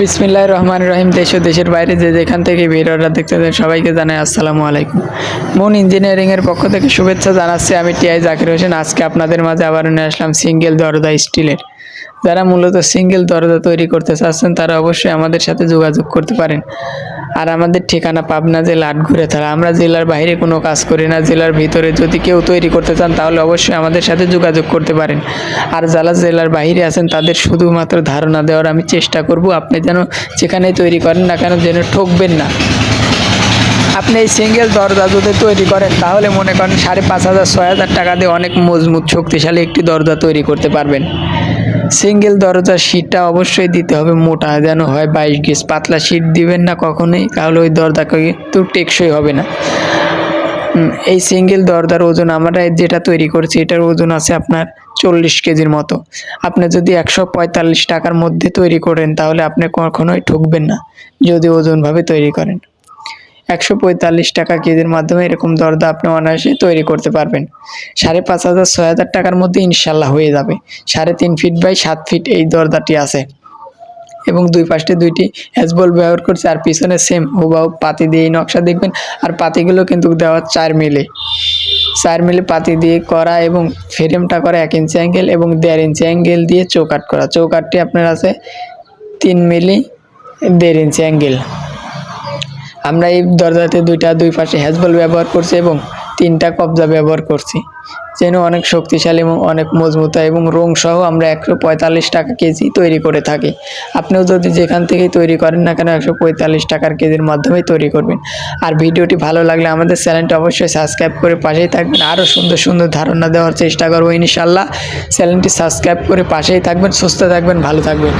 বিসমিল্লাহ রহমান রহিম, দেশ ও দেশের বাইরে যে যেখান থেকে ভিডিওটা দেখতে দেন সবাইকে জানাই আসসালামু আলাইকুম। মন ইঞ্জিনিয়ারিংয়ের পক্ষ থেকে শুভেচ্ছা জানাচ্ছি আমি টিআই জাকির হোসেন। আজকে আপনাদের মাঝে আবার নিয়ে আসলাম সিঙ্গেল দরজা স্টিলের। যারা মূলত সিঙ্গেল দরজা তৈরি করতে চাচ্ছেন, তারা অবশ্যই আমাদের সাথে যোগাযোগ করতে পারেন। আর আমাদের ঠিকানা পাবনা জেলা আটঘুরে থাকা আমরা জেলার বাইরে কোনো কাজ করি না, জেলার ভিতরে যদি কেউ তৈরি করতে চান, তাহলে অবশ্যই আমাদের সাথে যোগাযোগ করতে পারেন। আর যারা জেলার বাইরে আছেন, তাদের শুধুমাত্র ধারণা দেওয়ার আমি চেষ্টা করব, আপনি যেন যেখানেই তৈরি করেন না কেন যেন ঠকবেন না। আপনি এই সিঙ্গেল দরজা যদি তৈরি করেন, তাহলে মনে করেন সাড়ে পাঁচ হাজার, ছয় হাজার টাকা দিয়ে অনেক মজবুত, শক্তিশালী একটি দরজা তৈরি করতে পারবেন। সিঙ্গেল দরজার শীটটা অবশ্যই দিতে হবে মোটা, যেন হয় বাইশ গেজ। পাতলা শীট দিবেন না কখনোই, তাহলে ওই দরজা কিন্তু টেকসই হবে না। এই সিঙ্গেল দরজার ওজন আমরা যেটা তৈরি করছি, এটার ওজন আছে আপনার চল্লিশ কেজির মতো। আপনি যদি একশো পঁয়তাল্লিশ টাকার মধ্যে তৈরি করেন, তাহলে আপনি কখনোই ঠকবেন না, যদি ওজনভাবে তৈরি করেন। একশো পঁয়তাল্লিশ টাকা কেজির মাধ্যমে এরকম দরদা আপনি অনায়াসে তৈরি করতে পারবেন। সাড়ে পাঁচ হাজার, ছয় হাজার টাকার মধ্যে ইনশাল্লাহ হয়ে যাবে। সাড়ে তিন ফিট বাই সাত ফিট এই দরজাটি আছে। এবং দুই পাশে দুইটি হ্যাজবল ব্যবহার করছে, আর পিছনে সেম হুবাহু পাতি দিয়ে নকশা দেখবেন। আর পাতিগুলো কিন্তু দেওয়া চার মিলে। চার মিলে পাতি দিয়ে করা এবং ফ্রেমটা করা এক ইঞ্চি অ্যাঙ্গেল এবং দেড় ইঞ্চি অ্যাঙ্গেল দিয়ে চৌকাট করা। চৌকাটটি আপনার আছে তিন মিলি দেড় ইঞ্চি অ্যাঙ্গেল আমরা এই দরজাতে দুইটা দুই পাশে হ্যাজবল ব্যবহার করছি এবং তিনটা কবজা ব্যবহার করছি। যেন অনেক শক্তিশালী এবং অনেক মজবুত এবং রং সহ আমরা একশো পঁয়তাল্লিশ টাকা কেজি তৈরি করে থাকি। আপনিও যদি যেখান থেকেই তৈরি করেন না কেন একশো পঁয়তাল্লিশ টাকার কেজির মাধ্যমেই তৈরি করবেন। আর ভিডিওটি ভালো লাগলে আমাদের চ্যানেলটা অবশ্যই সাবস্ক্রাইব করে পাশেই থাকবেন। আরও সুন্দর সুন্দর ধারণা দেওয়ার চেষ্টা করব ইনশাল্লাহ। চ্যানেলটি সাবস্ক্রাইব করে পাশেই থাকবেন, সুস্থ থাকবেন, ভালো থাকবেন।